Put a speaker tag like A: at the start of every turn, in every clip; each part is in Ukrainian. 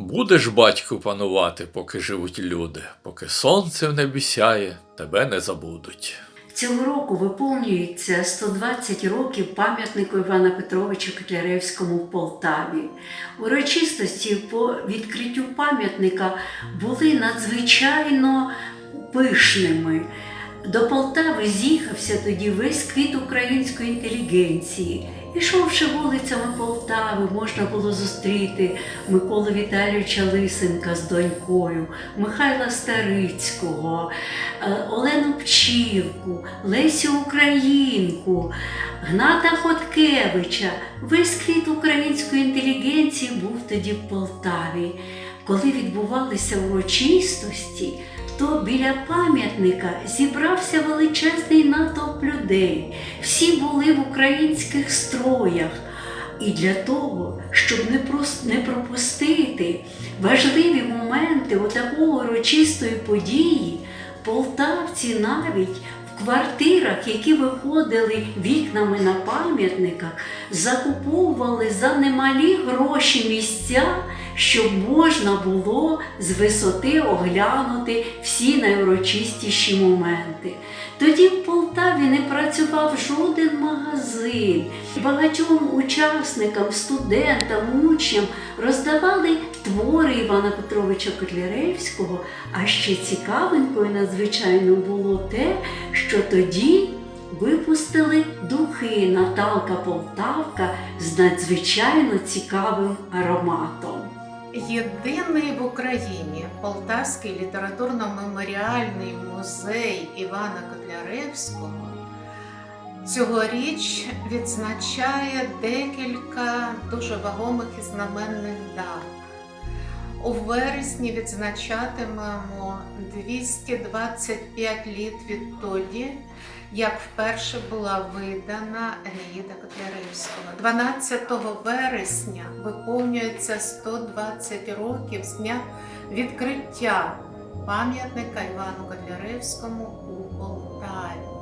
A: Будеш, батьку, панувати, поки живуть люди, поки сонце в небі сяє, тебе не забудуть.
B: Цього року виповнюється 120 років пам'ятнику Івана Петровича Котляревському в Полтаві. Урочистості по відкриттю пам'ятника були надзвичайно пишними. До Полтави з'їхався тоді весь квіт української інтелігенції. Ішовши вулицями Полтави, можна було зустріти Миколу Віталійовича Лисенка з донькою, Михайла Старицького, е, Олену Пчівку, Лесю Українку, Гната Хоткевича. Весь квіт української інтелігенції був тоді в Полтаві. Коли відбувалися урочистості, то біля пам'ятника зібрався величезний натовп людей. Всі були в українських строях. І для того, щоб не, пропустити важливі моменти отакої урочистої події, полтавці навіть в квартирах, які виходили вікнами на пам'ятниках, закуповували за немалі гроші місця, щоб можна було з висоти оглянути всі найурочистіші моменти. Тоді в Полтаві не працював жоден магазин. Багатьом учасникам, студентам, учням роздавали твори Івана Петровича Котляревського. А ще цікавенькою надзвичайно було те, що тоді випустили духи Наталка Полтавка з надзвичайно цікавим ароматом.
C: Єдиний в Україні Полтавський літературно-меморіальний музей Івана Котляревського цьогоріч відзначає декілька дуже вагомих і знаменних дат. У вересні відзначатимемо 225 літ відтоді, як вперше була видана Енеїда Котляревського. 12 вересня виповнюється 120 років з дня відкриття пам'ятника Івану Котляревському у Полтаві.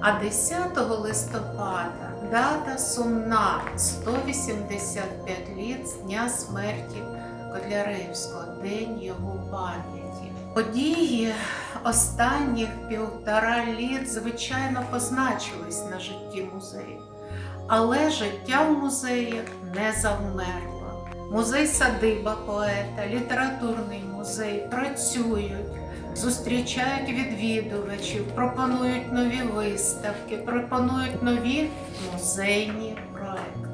C: А 10 листопада дата сумна 185 літ з дня смерті Котляревського, день його пам'яті. Події останніх півтора літ, звичайно, позначились на житті музею, але життя в музеї не завмерло. Музей садиба поета, літературний музей працюють, зустрічають відвідувачів, пропонують нові виставки, пропонують нові музейні проекти.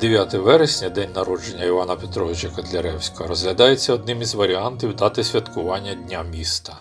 A: 9 вересня, день народження Івана Петровича Котляревського, розглядається одним із варіантів дати святкування Дня міста.